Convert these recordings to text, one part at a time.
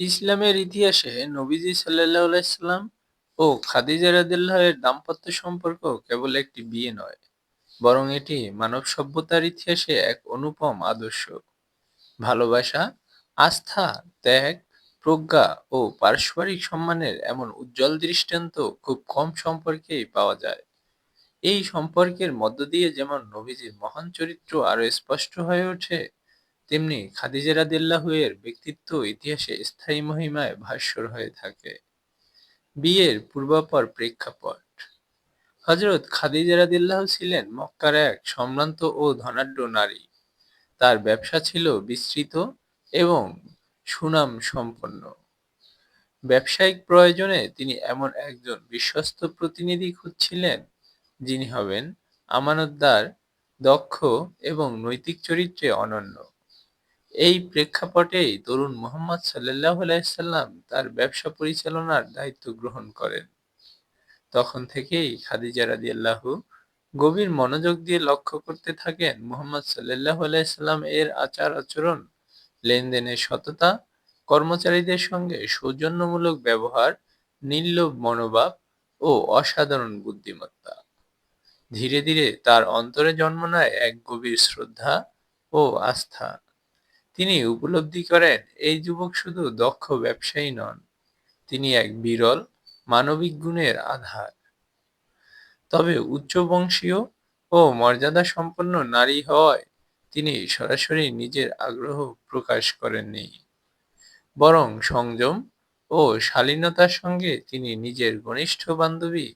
ইসলামের ইতিহাসে নবীজি সাল্লাম ও খাদিজা রাদিয়াল্লাহু এর দাম্পত্য সম্পর্ক কেবল একটি বিয়ে নয়, বরং এটি মানব সভ্যতার ইতিহাসে এক অনুপম আদর্শ। ভালোবাসা, আস্থা, ত্যাগ, প্রজ্ঞা ও পারস্পরিক সম্মানের এমন উজ্জ্বল দৃষ্টান্ত খুব কম সম্পর্কেই পাওয়া যায়। এই সম্পর্কের মধ্য দিয়ে যেমন নবীজির মহান চরিত্র আরও স্পষ্ট হয়ে ওঠে, তেমনি খাদিজা রাদিয়াল্লাহু এর ব্যক্তিত্ব ইতিহাসে স্থায়ী মহিমায় ভাস্বর হয়ে থাকে। বিয়ের পূর্বাপর প্রেক্ষাপট হযরত খাদিজা রাদিয়াল্লাহু ছিলেন মক্কার এক সম্ভ্রান্ত ও ধনাঢ্য নারী। তার ব্যবসা ছিল বিস্তৃত এবং সুনাম সম্পন্ন। ব্যবসায়িক প্রয়োজনে তিনি এমন একজন বিশ্বস্ত প্রতিনিধি খুঁজছিলেন, যিনি হবেন আমানতদার, দক্ষ এবং নৈতিক চরিত্রে অনন্য। এই প্রেক্ষাপটেই তরুণ মুহাম্মদ সাল্লাল্লাহু আলাইহি সাল্লাম তার ব্যবসা পরিচালনার দায়িত্ব গ্রহণ করেন। তখন থেকেই খাদিজা রাদিয়াল্লাহু গভীর মনোযোগ দিয়ে লক্ষ্য করতে থাকেন মোহাম্মদ সাল্লাল্লাহু আলাইহি সাল্লাম এর আচার-আচরণ, লেনদেনের সততা, কর্মচারীদের সঙ্গে সৌজন্যমূলক ব্যবহার, নির্লোভ মনোভাব ও অসাধারণ বুদ্ধিমত্তা। ধীরে ধীরে তার অন্তরে জন্ম নেয় এক গভীর শ্রদ্ধা ও আস্থা। তিনি উপলব্ধি করেন এই যুবক শুধু দক্ষ ব্যবসায়ী নন, তিনি এক বিরল, মানবিক গুণের আধার। তবে উচ্চবংশীয় ও মর্যাদা সম্পন্ন নারী হওয়ায় তিনি সরাসরি নিজের আগ্রহ প্রকাশ করেননি, বরং সংযম ও শালীনতার সঙ্গে তিনি নিজের ঘনিষ্ঠ বান্ধবী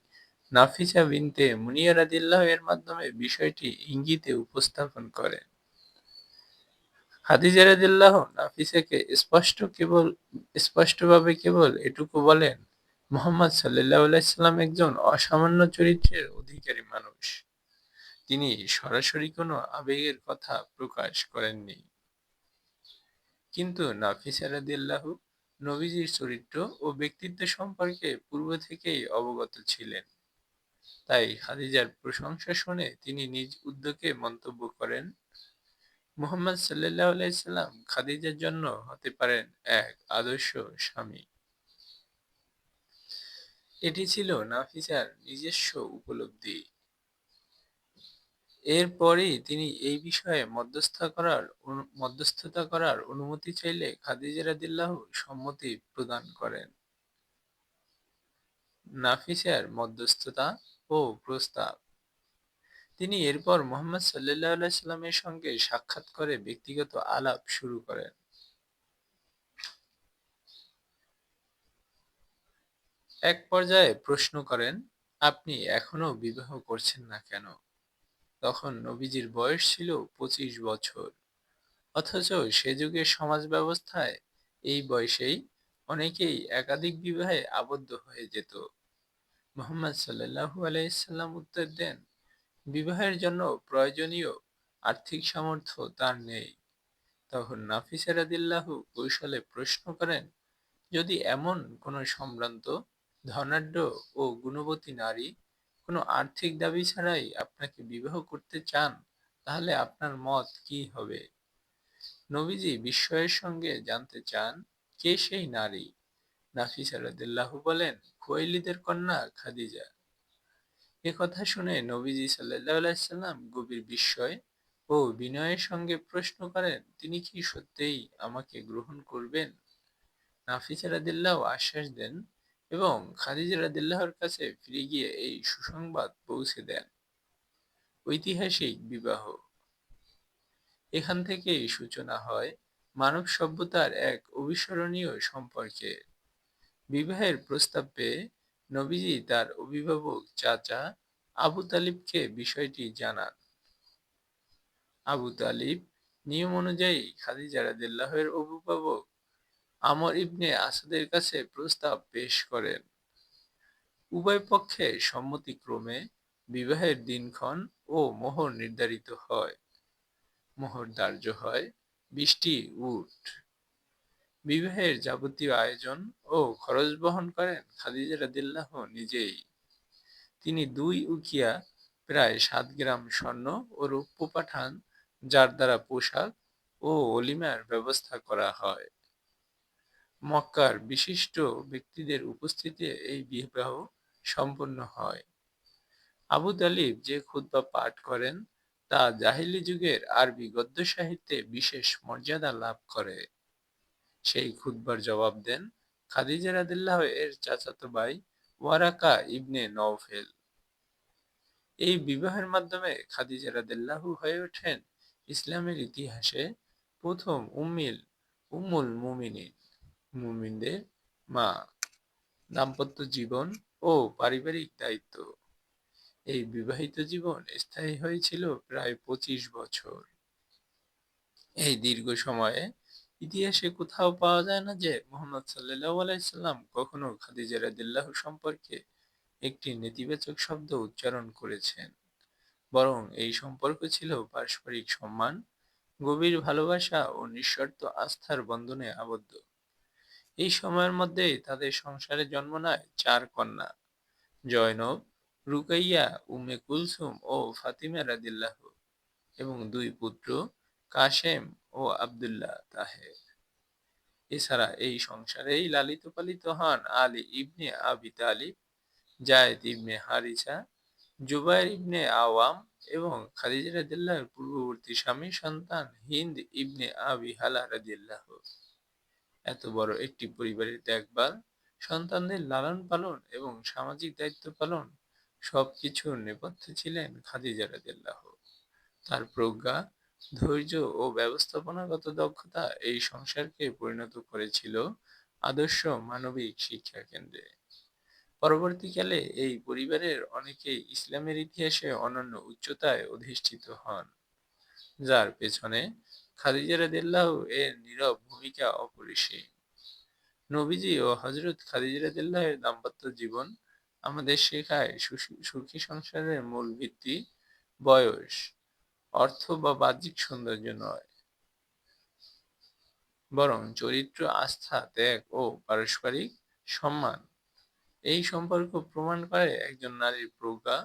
নাফিসা বিনতে মুনিয়া রাদিয়াল্লাহু এর মাধ্যমে বিষয়টি ইঙ্গিতে উপস্থাপন করেন। খাদিজা রাদিয়াল্লাহু নাফিসাকে স্পষ্ট কেবল স্পষ্টভাবে কেবল এটুকু বলেন, মোহাম্মদ সাল্লাল্লাহু আলাইহি সাল্লাম একজন অসামান্য চরিত্রের অধিকারী মানুষ। তিনি সরাসরি কোনো আবেগের কথা প্রকাশ করেননি। কিন্তু নাফিসা রাদিয়াল্লাহু নবীজির চরিত্র ও ব্যক্তিত্ব সম্পর্কে পূর্ব থেকেই অবগত ছিলেন। তাই খাদিজার প্রশংসা শুনে তিনি নিজ উদ্যোগে মন্তব্য করেন, মুহাম্মদ সাল্লাম খাদিজার জন্য হতে পারেন এক আদর্শ স্বামী। এটি ছিল নাফিসার নিজস্ব উপলব্ধি। এরপরই তিনি এই বিষয়ে মধ্যস্থতা করার মধ্যস্থতা করার অনুমতি চাইলে খাদিজা রাদিয়াল্লাহু সম্মতি প্রদান করেন। নাফিসার মধ্যস্থতা ও প্রস্তাব তিনি এরপর মোহাম্মদ আলাইহি সাল্লামের সঙ্গে সাক্ষাৎ করে ব্যক্তিগত আলাপ শুরু করেন। এক পর্যায়ে প্রশ্ন করেন, আপনি এখনও বিবাহ করছেন না কেন? তখন নবীজির বয়স ছিল পঁচিশ বছর। অথচ সে যুগের সমাজ ব্যবস্থায় এই বয়সেই অনেকেই একাধিক বিবাহে আবদ্ধ হয়ে যেত। মোহাম্মদ সাল্লাল্লাহু আলাইহি সাল্লাম উত্তর দেন, বিবাহের জন্য প্রয়োজনীয় আর্থিক সামর্থ্য তার নেই। তখন নাফিসা রাদিয়াল্লাহু কৌশলে প্রশ্ন করেন, যদি এমন কোনো সম্ভ্রান্ত, ধনাঢ্য ও গুণবতী নারী কোনো আর্থিক দাবি ছাড়াই আপনাকে বিবাহ করতে চান, তাহলে আপনার মত কি হবে? নবীজি বিস্ময়ের সঙ্গে জানতে চান, কে সেই নারী? নাফিসা রাদিয়াল্লাহু বলেন, খুয়াইলিদের কন্যা খাদিজা। এ কথা শুনে নবীজি আলাইহি সাল্লাম গভীর বিস্ময় ও বিনয়ের সঙ্গে প্রশ্ন করেন, তিনি কি সত্যিই আমাকে গ্রহণ করবেন? নাফিসা রাদিয়াল্লাহু আশ্বাস দেন এবং খাদিজা রাদিয়াল্লাহুর কাছে ফিরে গিয়ে এই সুসংবাদ পৌঁছে দেন। ঐতিহাসিক বিবাহ এখান থেকেই সূচনা হয় মানব সভ্যতার এক অবিস্মরণীয় সম্পর্কে বিবাহের প্রস্তাব পেয়ে নবীজি তার অভিভাবক চাচা আবু তালিবকে বিষয়টি জানান। আবু তালিব নিয়ম অনুযায়ী খাদিজা রাদিয়াল্লাহু এর অভিভাবক আমর ইবনে আসাদের কাছে প্রস্তাব পেশ করেন। উভয় পক্ষে সম্মতিক্রমে বিবাহের দিনক্ষণ ও মোহর নির্ধারিত হয়। মোহর ধার্য হয় বিশটি উট। বিবাহের যাবতীয় আয়োজন ও খরচ বহন করেন খাদিজা রাদিয়াল্লাহু নিজেই। তিনি দুই উকিয়া, প্রায় সাত গ্রাম স্বর্ণ ও রৌপ্য পাঠান, যার দ্বারা পোশাক ও অলিমার ব্যবস্থা করা হয়। মক্কার বিশিষ্ট ব্যক্তিদের উপস্থিতিতে এই বিবাহ সম্পন্ন হয় আবু তালিব যে খুতবা পাঠ করেন তা জাহিলি যুগের আরবি গদ্য সাহিত্যে বিশেষ মর্যাদা লাভ করে সেই খুতবার জবাব দেন খাদিজা রাদিল্লাহ এর চাচাতো ভাই ওয়ারাকা ইবনে নওফেল। এই বিবাহের মাধ্যমে খাদিজা রাদিল্লাহু হয়ে ওঠেন ইসলামের ইতিহাসে প্রথম উম্মিল, উম্মুল মুমিনিন, মুমিনদের মা, দাম্পত্য জীবন ও পারিবারিক দায়িত্ব। এই বিবাহিত জীবন স্থায়ী হয়েছিল প্রায় পঁচিশ বছর। এই দীর্ঘ সময়ে ইতিহাসে কোথাও পাওয়া যায় না যে মোহাম্মদ সাল্লাহ আলাইসাল্লাম কখনো খাদিজা রাদিল্লাহ সম্পর্কে একটি নেতিবাচক শব্দ উচ্চারণ করেছেন। বরং এই সম্পর্ক ছিল পারস্পরিক সম্মান, গভীর ভালোবাসা ও নিঃশর্ত আস্থার বন্ধনে আবদ্ধ। এই সময়ের মধ্যেই তাদের সংসারে জন্ম নেয় চার কন্যা, জয়নব, রুকাইয়া উমে কুলসুম ও ফাতিমা রাদিল্লাহ এবং দুই পুত্র কাশেম ও আবদুল্লাহ তাহের। এছাড়া এই সংসারেই লালিত পালিত হন আলী ইবনে আবি তালিব, জায়েদ ইবনে হারিসা, জুবাইর ইবনে আওয়াম এবং খাদিজা রাদিয়াল্লাহর পূর্ববর্তী স্বামী সন্তান হিন্দ ইবনে আবি হালা রাদিয়াল্লাহ। এত বড় একটি পরিবারের দেখভাল, সন্তানদের লালন পালন এবং সামাজিক দায়িত্ব পালন সবকিছুর নেপথ্যে ছিলেন খাদিজা রাদিয়াল্লাহ। তার প্রজ্ঞা ধৈর্য ও ব্যবস্থাপনাগত দক্ষতা এই সংসারকে পরিণত করেছিল আদর্শ মানবিক শিক্ষা কেন্দ্রে। পরবর্তীকালে এই পরিবারের অনেকেই ইসলামের ইতিহাসে অনন্য উচ্চতায় অধিষ্ঠিত হন, যার পেছনে খাদিজা রাদিয়াল্লাহু এর নীরব ভূমিকা অপরিসীম। নবীজি ও হজরত খাদিজা রাদিয়াল্লাহু এর দাম্পত্য জীবন আমাদের শেখায় সুখী সংসারের মূল ভিত্তি বয়স। অর্থ বা বাহ্যিক সৌন্দর্য নয়। বরং চরিত্র, আস্থা, ত্যাগ ও পারস্পরিক সম্মান, এই সম্পর্ক প্রমাণ করে একজন নারীর প্রজ্ঞা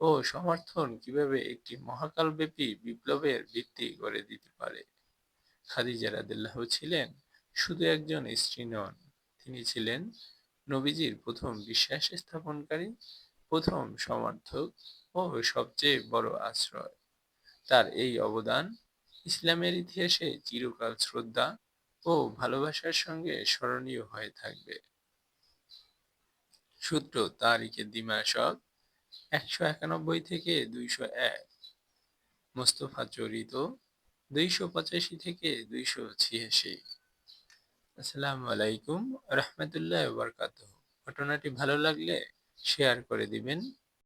ও সমর্থন কীভাবে একটি মহাকালব্যাপী বিপ্লবের ভিত্তি গড়ে দিতে পারে। খাদিজা রাদিল্লাহ ছিলেন শুধু একজন স্ত্রী নন, তিনি ছিলেন নবীজির প্রথম বিশ্বাস স্থাপনকারী, প্রথম সমর্থক ও সবচেয়ে বড় আশ্রয়। তার এই অবদান ইসলামের ইতিহাসে চিরকাল শ্রদ্ধা ও ভালোবাসার সঙ্গে স্মরণীয় হয়ে থাকবে। সূত্র তারিখে দিমাশক একশো একানব্বই থেকে দুইশো এক। মোস্তফা চরিত দুইশো পঁচাশি থেকে দুইশো ছিয়াশি। আসসালামু আলাইকুম, রহমতুল্লাহ বরকাত ঘটনাটি ভালো লাগলে শেয়ার করে দিবেন।